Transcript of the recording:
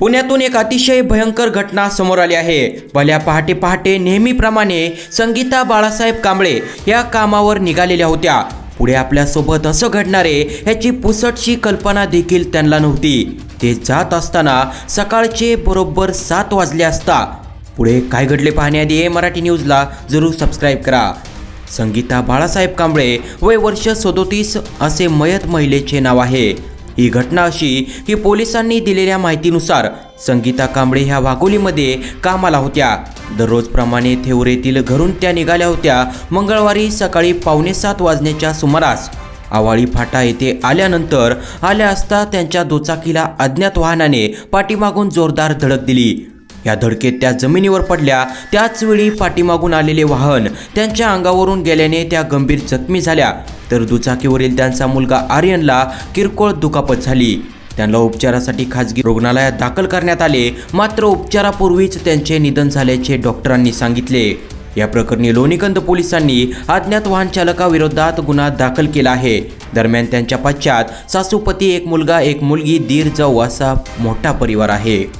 पुण्यातून एक अतिशय भयंकर घटना समोर आली आहे. भल्या पहाटे पहाटे नेहमीप्रमाणे संगीता बाळासाहेब कांबळे या कामावर निघालेल्या होत्या. पुढे आपल्यासोबत असं घडणारे ह्याची पुसटशी कल्पना देखील त्यांना नव्हती. ते जात असताना सकाळचे बरोबर सात वाजले असता. पुढे काय घडले पाहण्याआधी ए मराठी न्यूजला जरूर सबस्क्राईब करा. संगीता बाळासाहेब कांबळे वय वर्ष सदोतीस असे मयत महिलेचे नाव आहे. ही घटना अशी की पोलिसांनी दिलेल्या माहितीनुसार संगीता कांबळे ह्या वाघोलीमध्ये कामाला होत्या. दररोजप्रमाणे थेवरेतील घरून त्या निघाल्या होत्या. मंगळवारी सकाळी पावणे सात वाजण्याच्या सुमारास आवाळी फाटा येथे आल्यानंतर आल्या असता त्यांच्या दुचाकीला अज्ञात वाहनाने पाठीमागून जोरदार धडक दिली. या धडकेत त्या जमिनीवर पडल्या. त्याचवेळी पाठीमागून आलेले वाहन त्यांच्या अंगावरून गेल्याने त्या गंभीर जखमी झाल्या. तर दुचाकीवरील त्यांचा मुलगा आर्यनला किरकोळ दुखापत झाली. त्यांना उपचारासाठी खाजगी रुग्णालयात दाखल करण्यात आले. मात्र उपचारापूर्वीच त्यांचे निधन झाल्याचे डॉक्टरांनी सांगितले. या प्रकरणी लोणीकंद पोलिसांनी अज्ञात वाहन चालकाविरोधात गुन्हा दाखल केला आहे. दरम्यान त्यांच्या पश्चात सासूपती एक मुलगा एक मुलगी दीर जाऊ असा मोठा परिवार आहे.